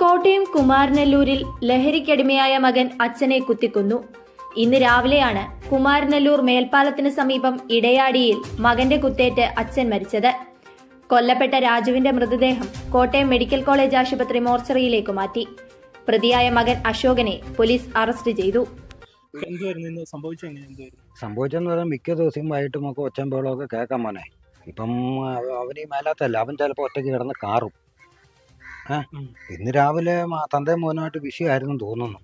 കോട്ടയം കുമാരനല്ലൂരിൽ ലഹരിക്കടിമയായ മകൻ അച്ഛനെ കുത്തിക്കൊന്നു. ഇന്ന് രാവിലെയാണ് കുമാരനല്ലൂർ മേൽപ്പാലത്തിന് സമീപം ഇടയാടിയിൽ മകന്റെ കുത്തേറ്റ് അച്ഛൻ മരിച്ചത്. കൊല്ലപ്പെട്ട രാജുവിന്റെ മൃതദേഹം കോട്ടയം മെഡിക്കൽ കോളേജ് ആശുപത്രി മോർച്ചറിയിലേക്ക് മാറ്റി. പ്രതിയായ മകൻ അശോകനെ പോലീസ് അറസ്റ്റ് ചെയ്തു. സംഭവിച്ചെന്ന് പറഞ്ഞാൽ മിക്ക ദിവസവും വൈകിട്ടും ഒക്കെ ഒച്ചമ്പോളൊക്കെ കേൾക്കാൻ പോനെ ഇപ്പം അവ- അവന് ഈ മേലാത്തല്ല അവൻ ചിലപ്പോൾ ഒറ്റയ്ക്ക് കിടന്ന് കാറും. ഇന്ന് രാവിലെ തന്റെ മോനായിട്ട് മോനുമായിട്ട് വിഷയമായിരുന്നു തോന്നുന്നു.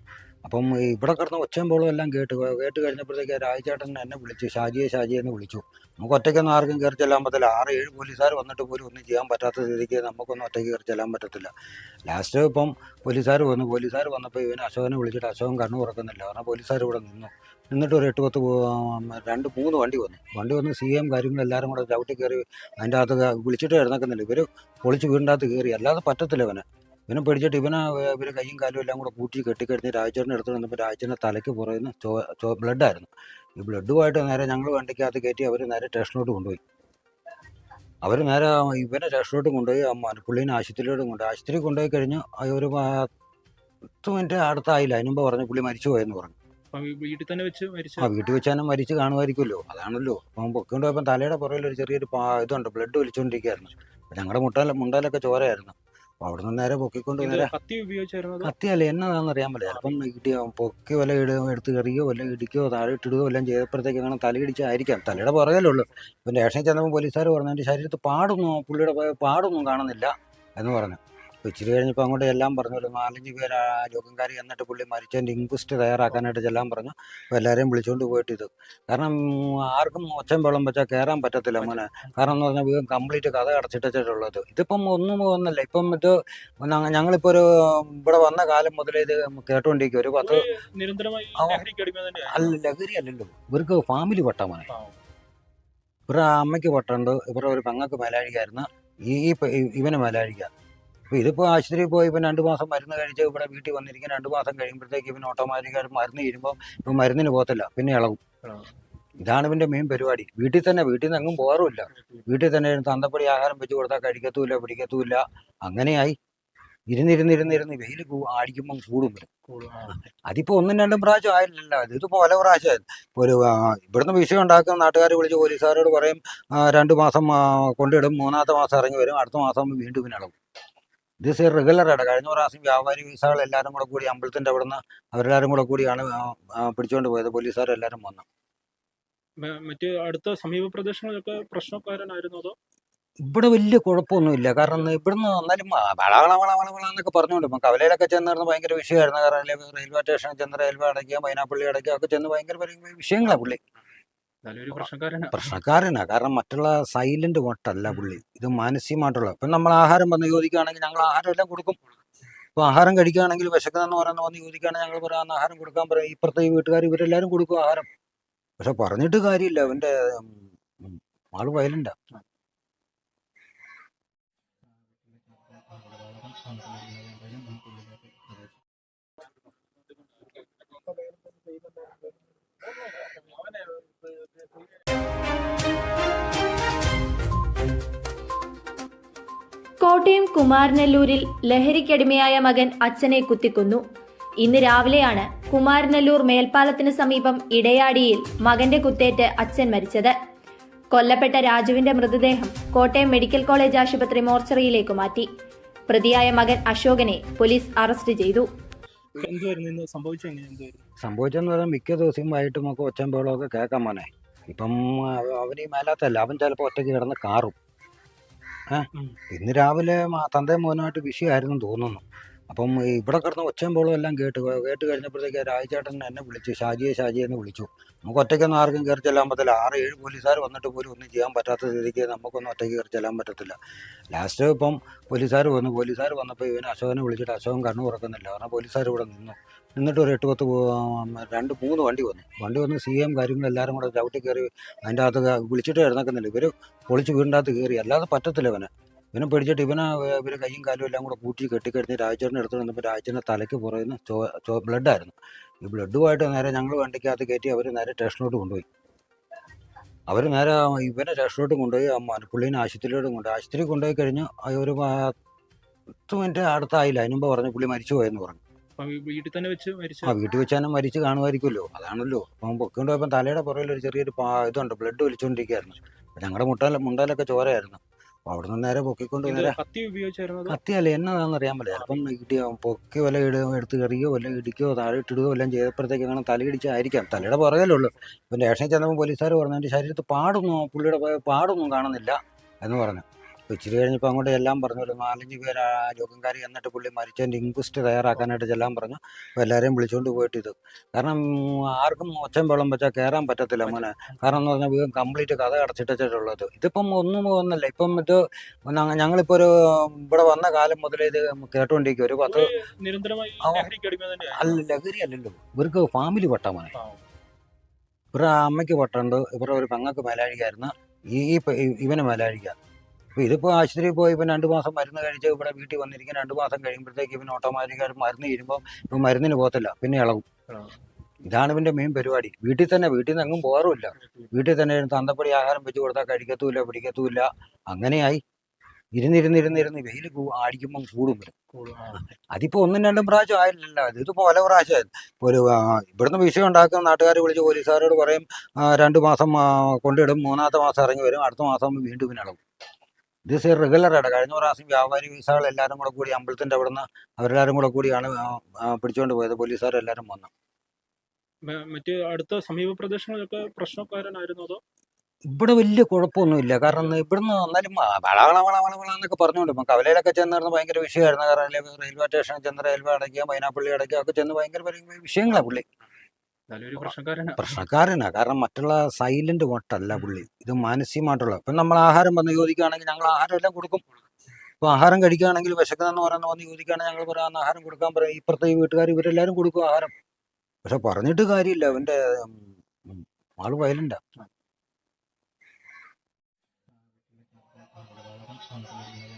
അപ്പം ഇവിടെ കിടന്ന ഒച്ചയും എല്ലാം കേട്ട് കേട്ട് കഴിഞ്ഞപ്പോഴത്തേക്ക് രാജചേട്ടൻ എന്നെ വിളിച്ചു ഷാജിയെ ഷാജിയെ എന്ന് വിളിച്ചു. നമുക്ക് ഒറ്റയ്ക്കൊന്നും ആർക്കും കയറി ചെല്ലാൻ പറ്റില്ല ആറ് ഏഴ് പോലീസുകാർ വന്നിട്ട് പോലും ഒന്നും ചെയ്യാൻ പറ്റാത്ത രീതിക്ക് നമുക്കൊന്നും ഒറ്റയ്ക്ക് കയറി ചെല്ലാൻ പറ്റത്തില്ല. ലാസ്റ്റ് ഇപ്പം പോലീസുകാർ വന്നു. പോലീസുകാർ വന്നപ്പോൾ ഇവന് അശോകനെ വിളിച്ചിട്ട് അശോകൻ കണ്ണു തുറക്കുന്നില്ല. കാരണം പോലീസുകാർ ഇവിടെ നിന്നു. എന്നിട്ട് ഒരു എട്ട് പത്ത് രണ്ട് മൂന്ന് വണ്ടി വന്നു. വണ്ടി വന്ന് സി എം കാര്യങ്ങളും എല്ലാവരും കൂടെ ചവിട്ടി കയറി അതിന്റെ അകത്ത് വിളിച്ചിട്ട് എഴുന്നേക്കുന്നില്ല ഇവർ പൊളിച്ച് വീടിന്റെ അകത്ത് കയറി. അല്ലാതെ പറ്റത്തില്ല ഇവനെ. ഇവനെ പിടിച്ചിട്ട് ഇവനെ ഇവരെ കൈയും കാലും എല്ലാം കൂടെ കൂട്ടി കെട്ടിക്കഴിഞ്ഞ് രാജചേട്ടനെ എടുത്ത് വന്നപ്പോൾ രാജേട്ടന്റെ തലയ്ക്ക് പുറയുന്ന ചോ ചോ ബ്ലഡായിരുന്നു. ഈ ബ്ലഡുമായിട്ട് നേരെ ഞങ്ങൾ വണ്ടിക്കകത്ത് കയറ്റി അവർ നേരെ സ്റ്റേഷനിലോട്ട് കൊണ്ടുപോയി. അവർ നേരെ ഇവനെ സ്റ്റേഷനിലോട്ട് കൊണ്ടുപോയി അമ്മ പുള്ളീനെ ആശുപത്രിയിലോട്ട് കൊണ്ടുപോയി. ആശുപത്രി കൊണ്ടുപോയി കഴിഞ്ഞ് ഒരു പത്ത് മിനിറ്റ് അടുത്തായില്ല. അതിനുമ്പോൾ പറഞ്ഞു പുള്ളി മരിച്ചു പോയെന്ന് പറഞ്ഞു. വീട്ടിൽ തന്നെ വെച്ച് മരിച്ചു ആ വീട്ടിൽ വെച്ച് തന്നെ മരിച്ച് കാണുമായിരിക്കുമല്ലോ. അതാണല്ലോ. അപ്പം പോയപ്പോൾ തലയുടെ പുറകിൽ ഒരു ചെറിയൊരു ഇതുണ്ട് ബ്ലഡ് ഒലിച്ചുകൊണ്ടിരിക്കുകയായിരുന്നു അപ്പം ഞങ്ങളുടെ മുട്ടല മുണ്ടാലൊക്കെ ചോരയായിരുന്നു. അവിടെ നിന്ന് നേരെ പൊക്കിക്കൊണ്ട് നേരെ കത്തി ഉപയോഗിച്ചായിരുന്നു കത്തി അല്ല എന്നതാണെന്ന് അറിയാൻ പറ്റില്ല. ചിലപ്പം ഇടി പൊക്കി വല്ല ഇട എടുത്ത് കറിയോ വല്ല ഇടിക്കോ താഴെ ഇട്ടിടുകയോ എല്ലാം ചെയ്തപ്പോഴത്തേക്ക് അങ്ങനെ തലയിടിച്ചായിരിക്കാം തലയുടെ പുറകിലുള്ളൂ ഇപ്പം രേഷനിൽ ചെന്നപ്പോൾ പോലീസുകാർ പറഞ്ഞു എന്റെ ശരീരത്ത് പാടൊന്നും പുള്ളിയുടെ പാടൊന്നും കാണുന്നില്ല എന്ന് പറഞ്ഞു. അപ്പോൾ ഇച്ചിരി കഴിഞ്ഞപ്പോൾ അങ്ങോട്ട് എല്ലാം പറഞ്ഞു. ഒരു നാലഞ്ച് പേര് ആ രോഗംകാരി എന്നിട്ട് പുള്ളി മരിച്ചതിന്റെ ഇൻക്വസ്റ്റ് തയ്യാറാക്കാനായിട്ട് ചെല്ലാൻ പറഞ്ഞു. അപ്പോൾ എല്ലാവരെയും വിളിച്ചുകൊണ്ട് പോയിട്ട് ഇത്. കാരണം ആർക്കും ഒച്ചയും വെള്ളം വെച്ചാൽ കയറാൻ പറ്റത്തില്ല മോനെ. കാരണം എന്ന് പറഞ്ഞാൽ വീണ്ടും കംപ്ലീറ്റ് കഥ അടച്ചിട്ടുള്ളത് ഇതിപ്പം ഒന്നും ഒന്നല്ല. ഇപ്പം ഇത് ഞങ്ങ- ഞങ്ങളിപ്പോൾ ഒരു ഇവിടെ വന്ന കാലം മുതലേ ഇത് കേട്ടുകൊണ്ടിരിക്കും ഒരു പത്ത് അല്ല ലഹരി അല്ലല്ലോ. ഇവർക്ക് ഫാമിലി പട്ടാ മോനെ. ഇവരുടെ അമ്മയ്ക്ക് പട്ടുണ്ട്. ഇവരുടെ ഒരു പെങ്ങൾക്ക് മേലാഴികയായിരുന്നു. ഈ- ഇവന് മേലാഴിക. അപ്പോൾ ഇതിപ്പോൾ ആശുപത്രിയിൽ പോയി ഇപ്പം രണ്ട് മാസം മരുന്ന് കഴിച്ച് ഇവിടെ വീട്ടിൽ വന്നിരിക്കും രണ്ട് മാസം കഴിയുമ്പോഴത്തേക്ക് പിന്നെ ഓട്ടോമാറ്റിക്കായിട്ട് മരുന്ന് ഇരുമ്പോൾ ഇപ്പം മരുന്നിന് പോകത്തില്ല. പിന്നെ ഇളകും. ഇതാണ് ഇവന്റെ മെയിൻ പരിപാടി. വീട്ടിൽ തന്നെ വീട്ടിൽ നിന്ന് എങ്ങും പോകാറുമില്ല. വീട്ടിൽ തന്നെ തന്തപ്പടി ആഹാരം വെച്ച് കൊടുത്താൽ കഴിക്കത്തുമില്ല പിടിക്കത്തുമില്ല. അങ്ങനെയായി. ഇരുന്നിരുന്നിരുന്നിരുന്ന് വെയിൽ അടിക്കുമ്പം കൂടും വരും അതിപ്പോ ഒന്നും രണ്ടും പ്രാവശ്യം ആയില്ലല്ലോ. ഇത് ഇതിപ്പോ പല പ്രാവശ്യം ഒരു ഇവിടുന്ന് വിഷയം ഉണ്ടാക്കുന്ന നാട്ടുകാർ വിളിച്ച് പോലീസുകാരോട് പറയും രണ്ട് മാസം കൊണ്ടിടും. മൂന്നാമത്തെ മാസം ഇറങ്ങി വരും. അടുത്ത മാസം വീണ്ടും ഇവനിളകും ഇത് ഈ റെഗുലറായിട്ട് കഴിഞ്ഞ പ്രാവശ്യം വ്യാപാരി വിസകൾ എല്ലാവരും കൂടെ കൂടി അമ്പലത്തിന്റെ അവിടുന്ന് അവരെല്ലാവരും കൂടെ കൂടിയാണ് പിടിച്ചുകൊണ്ട് പോയത്. പോലീസുകാരെല്ലാവരും വന്നു. മറ്റ് അടുത്ത സമീപ പ്രദേശങ്ങളിലൊക്കെ പ്രശ്നക്കാരനായിരുന്നു അതോ? ഇവിടെ വലിയ കുഴപ്പമൊന്നുമില്ല. കാരണം ഇവിടുന്ന് വന്നാലും വളവള വളവള വള എന്നൊക്കെ പറഞ്ഞുകൊണ്ട് ഇപ്പം കവലയിലൊക്കെ ചെന്നിരുന്ന് ഭയങ്കര വിഷയമായിരുന്നു. കാരണം റെയിൽവേ സ്റ്റേഷനിൽ ചെന്ന് റെയിൽവേ അടയ്ക്കുക മൈനാപ്പള്ളി അടയ്ക്കുക ഒക്കെ ചെന്ന് ഭയങ്കര വിഷയങ്ങളാണ് പുള്ളി. പ്രശ്നക്കാരനാ. കാരണം മറ്റുള്ള സൈലന്റ് വട്ടല്ല പുള്ളി. ഇത് മാനസികമായിട്ടുള്ള. ഇപ്പം നമ്മൾ ആഹാരം വന്ന് ചോദിക്കുകയാണെങ്കിൽ ഞങ്ങൾ ആഹാരം എല്ലാം കൊടുക്കും. ഇപ്പൊ ആഹാരം കഴിക്കുകയാണെങ്കിൽ വിശക്കുന്നെന്ന് പറയുന്ന വന്ന് ചോദിക്കുകയാണെങ്കിൽ ഞങ്ങൾ പറയാൻ ആഹാരം കൊടുക്കാൻ പറയും. ഇപ്പുറത്തെ ഈ വീട്ടുകാർ ഇവരെല്ലാരും കൊടുക്കും ആഹാരം. പക്ഷെ പറഞ്ഞിട്ട് കാര്യമില്ല. അവന്റെ ആൾ വയലന്റാ. കോട്ടയം കുമാരനല്ലൂരിൽ ലഹരിക്കടിമയായ മകൻ അച്ഛനെ കുത്തിക്കൊന്നു. ഇന്ന് രാവിലെയാണ് കുമാരനല്ലൂർ മേൽപ്പാലത്തിന് സമീപം ഇടയാടിയിൽ മകന്റെ കുത്തേറ്റ് അച്ഛൻ മരിച്ചത്. കൊല്ലപ്പെട്ട രാജുവിന്റെ മൃതദേഹം കോട്ടയം മെഡിക്കൽ കോളേജ് ആശുപത്രി മോർച്ചറിയിലേക്ക് മാറ്റി. പ്രതിയായ മകൻ അശോകനെ പോലീസ് അറസ്റ്റ് ചെയ്തു. സംഭവിച്ചെന്ന് പറഞ്ഞാൽ മിക്ക ദിവസവും വൈകിട്ടും ഒക്കെ ഒച്ചമ്പോളൊക്കെ കേൾക്കാൻ മോനെ. ഇപ്പം അവ- അവന് ഈ മേലാത്തല്ല അവൻ ചിലപ്പോൾ ഒറ്റയ്ക്ക് കിടന്ന് കാറും. ഇന്ന് രാവിലെ തന്തയും മോനുമായിട്ട് വിഷയമായിരുന്നു തോന്നുന്നു. അപ്പം ഇവിടെ കിടന്ന് ഒച്ചയും ബഹളവും എല്ലാം കേട്ട് കേട്ട് കഴിഞ്ഞപ്പോഴത്തേക്ക് രാജചേട്ടൻ എന്നെ വിളിച്ചു ഷാജിയെ ഷാജി എന്ന് വിളിച്ചു. നമുക്ക് ഒറ്റയ്ക്കൊന്നും ആർക്കും കയറി ചെല്ലാൻ പറ്റില്ല. ആറ് ഏഴ് പോലീസുകാർ വന്നിട്ട് പോലും ഒന്നും ചെയ്യാൻ പറ്റാത്ത സ്ഥിതിക്ക് നമുക്കൊന്നും ഒറ്റയ്ക്ക് കയറി ചെല്ലാൻ പറ്റത്തില്ല. ലാസ്റ്റ് ഇപ്പം പോലീസുകാർ വന്നു. പോലീസുകാർ വന്നപ്പോൾ ഇവന് അശോകനെ വിളിച്ചിട്ട് അശോകൻ കണ്ണു തുറക്കുന്നില്ല. കാരണം പോലീസുകാർ ഇവിടെ നിന്നു. എന്നിട്ട് ഒരു എട്ട് പത്ത് രണ്ട് മൂന്ന് വണ്ടി വന്നു. വണ്ടി വന്ന് സി എം കാര്യങ്ങളും എല്ലാവരും കൂടെ ചവിട്ടി കയറി അതിന്റെ അകത്ത് വിളിച്ചിട്ട് എഴുന്നേക്കുന്നില്ല ഇവർ പൊളിച്ച് വീടിന്റെ അകത്ത് കയറി. അല്ലാതെ പറ്റത്തില്ല ഇവനെ. ഇവനെ പിടിച്ചിട്ട് ഇവനെ ഇവരെ കയ്യും കാലും എല്ലാം കൂടെ കൂട്ടി കെട്ടിക്കഴിഞ്ഞ് രാജചേട്ടനെ എടുത്ത് വന്നപ്പോൾ രാജേട്ടന്റെ തലയ്ക്ക് പുറയുന്ന ചോ ചോ ബ്ലഡായിരുന്നു. ഈ ബ്ലഡുമായിട്ട് നേരെ ഞങ്ങൾ വണ്ടിക്കകത്ത് കയറ്റി അവർ നേരെ സ്റ്റേഷനിലോട്ട് കൊണ്ടുപോയി. അവർ നേരെ ഇവനെ സ്റ്റേഷനിലോട്ട് കൊണ്ടുപോയി പുള്ളീനെ ആശുപത്രിയിലോട്ട് കൊണ്ടുപോയി. ആശുപത്രി കൊണ്ടുപോയി കഴിഞ്ഞ് ഒരു പത്ത് മിനിറ്റ് അടുത്തായില്ല. അതിന് മുമ്പ് പറഞ്ഞു പുള്ളി മരിച്ചു പോയെന്ന് പറഞ്ഞു. വീട്ടിൽ തന്നെ വെച്ച് മരിച്ചു ആ വീട്ടിൽ വെച്ച് തന്നെ മരിച്ച് കാണുമായിരിക്കുമല്ലോ. അതാണല്ലോ. അപ്പം പൊക്കൊണ്ട് പോയപ്പോൾ തലയുടെ പുറകിൽ ഒരു ചെറിയൊരു ഇതുണ്ട്. ബ്ലഡ് വലിച്ചുകൊണ്ടിരിക്കുകയായിരുന്നു ഞങ്ങളുടെ മുട്ടാല മുണ്ടാലൊക്കെ ചോരയായിരുന്നു. അവിടെ നിന്ന് നേരെ പൊക്കിക്കൊണ്ട് നേരെ കത്തി ഉപയോഗിച്ചായിരുന്നു കത്തിയല്ല എന്നതാണെന്ന് അറിയാൻ പറ്റില്ല. ചിലപ്പം ഇടിയോ പൊക്കി വല്ല ഇട എടുത്ത് കറിയോ വല്ല ഇടിക്കോ താഴെ ഇട്ടിടുകയോ എല്ലാം ചെയ്തപ്പോഴത്തേക്ക് അങ്ങനെ തലയിടിച്ചായിരിക്കാം തലയുടെ പുറകിലുള്ളൂ ഇപ്പം രേഷനിൽ ചെന്നപ്പോൾ പോലീസുകാർ പറഞ്ഞു എന്റെ ശരീരത്ത് പാടൊന്നും പുള്ളിയുടെ പാടൊന്നും കാണുന്നില്ല എന്ന് പറഞ്ഞു. ഇച്ചിരി കഴിഞ്ഞപ്പോൾ അങ്ങോട്ട് ചെല്ലാൻ പറഞ്ഞു. ഒരു നാലഞ്ച് പേര് ആ ജോഗംകാരി എന്നിട്ട് പുള്ളി മരിച്ചതിന്റെ ഇൻക്വസ്റ്റ് തയ്യാറാക്കാനായിട്ട് ചെല്ലാൻ പറഞ്ഞു. അപ്പോൾ എല്ലാവരെയും വിളിച്ചുകൊണ്ട് പോയിട്ട് ഇത്. കാരണം ആർക്കും ഒച്ചയും വെള്ളം വെച്ചാൽ കയറാൻ പറ്റത്തില്ല മോനെ. കാരണം എന്ന് പറഞ്ഞാൽ വീണ്ടും കംപ്ലീറ്റ് കഥ അടച്ചിട്ടുള്ളത് ഇതിപ്പം ഒന്നും ഒന്നല്ല. ഇപ്പം ഇത് ഞങ്ങളിപ്പോൾ ഞങ്ങളിപ്പോ ഒരു ഇവിടെ വന്ന കാലം മുതലേ ഇത് കേട്ടുകൊണ്ടിരിക്കും ഒരു പത്ത് അല്ല ലഹരി അല്ലല്ലോ. ഇവർക്ക് ഫാമിലി പട്ടാ മോനെ. ഇവരുടെ അമ്മയ്ക്ക് പട്ടുണ്ട് ഇവരുടെ ഒരു പെങ്ങൾക്ക് മേലാഴികയായിരുന്നു. ഈ- ഇവന് മേലാഴിക. അപ്പൊ ഇതിപ്പോൾ ആശുപത്രിയിൽ പോയി ഇപ്പം രണ്ട് മാസം മരുന്ന് കഴിച്ച് ഇവിടെ വീട്ടിൽ വന്നിരിക്കും രണ്ട് മാസം കഴിയുമ്പോഴത്തേക്ക് ഇവൻ ഓട്ടോമാറ്റിക്കായിട്ട് മരുന്ന് തീരുമ്പോൾ ഇപ്പം മരുന്നിന് പോകത്തില്ല പിന്നെ ഇളകും. ഇതാണ് ഇവന്റെ മെയിൻ പരിപാടി. വീട്ടിൽ തന്നെ വീട്ടിൽ നിന്ന് എങ്ങും പോകാറുമില്ല. വീട്ടിൽ തന്നെ തന്തപ്പടി ആഹാരം വെച്ച് കൊടുത്താൽ കഴിക്കത്തുമില്ല പിടിക്കത്തുമില്ല. അങ്ങനെയായി. ഇരുന്നിരുന്നിരുന്നിരുന്ന് വെയിൽ അടിക്കുമ്പം കൂടും വരും. അതിപ്പോ ഒന്നും രണ്ടും പ്രാവശ്യം ആയില്ലല്ലോ. അത് ഇത് പല പ്രാവശ്യം ഒരു ഇവിടുന്ന് വിഷയം ഉണ്ടാക്കുന്ന നാട്ടുകാർ വിളിച്ച് പോലീസുകാരോട് പറയും രണ്ട് മാസം കൊണ്ടിടും മൂന്നാമത്തെ മാസം ഇറങ്ങി വരും അടുത്ത മാസം വീണ്ടും ഇനളവും ഇത് റെഗുലർ ആയിട്ട് കഴിഞ്ഞ പ്രാവശ്യം വ്യാപാരി വിസകൾ എല്ലാവരും കൂടെ കൂടി അമ്പലത്തിന്റെ അവിടുന്ന് അവരെല്ലാവരും കൂടെ കൂടിയാണ് പിടിച്ചുകൊണ്ട് പോയത്. പോലീസുകാർ എല്ലാവരും വന്നു മറ്റ് അടുത്ത സമീപ പ്രദേശങ്ങളിലൊക്കെ പ്രശ്നക്കാരനായിരുന്നു അതോ? ഇവിടെ വലിയ കുഴപ്പമൊന്നുമില്ല. കാരണം ഇവിടുന്ന് വന്നാലും വളവള വളവള വള എന്നൊക്കെ പറഞ്ഞുകൊണ്ട് ഇപ്പം കവലയിലൊക്കെ ചെന്നിരുന്ന ഭയങ്കര വിഷയമായിരുന്നു. കാരണം റെയിൽവേ സ്റ്റേഷനിൽ ചെന്ന് റെയിൽവേ അടയ്ക്കുക മൈനാപ്പള്ളി അടയ്ക്കുക ഒക്കെ ചെന്ന് ഭയങ്കര വിഷയങ്ങളാണ് പുള്ളി. പ്രശ്നക്കാരനാ. കാരണം മറ്റുള്ള സൈലന്റ് വട്ടല്ല പുള്ളി. ഇത് മാനസികമായിട്ടുള്ള. ഇപ്പം നമ്മൾ ആഹാരം വന്ന് ചോദിക്കുകയാണെങ്കിൽ ഞങ്ങൾ ആഹാരം എല്ലാം കൊടുക്കും. ഇപ്പൊ ആഹാരം കഴിക്കുകയാണെങ്കിൽ വിശക്കുന്നെന്ന് പറയുന്ന വന്ന് ചോദിക്കുകയാണെങ്കിൽ ഞങ്ങൾ പറയാൻ ആഹാരം കൊടുക്കാൻ പറയും. ഇപ്പുറത്തെ വീട്ടുകാർ ഇവരെല്ലാവരും കൊടുക്കും ആഹാരം. പക്ഷെ പറഞ്ഞിട്ട് കാര്യമില്ല. അവന്റെ ആൾ വയലുണ്ടാ ആൾ വയലന്റാ.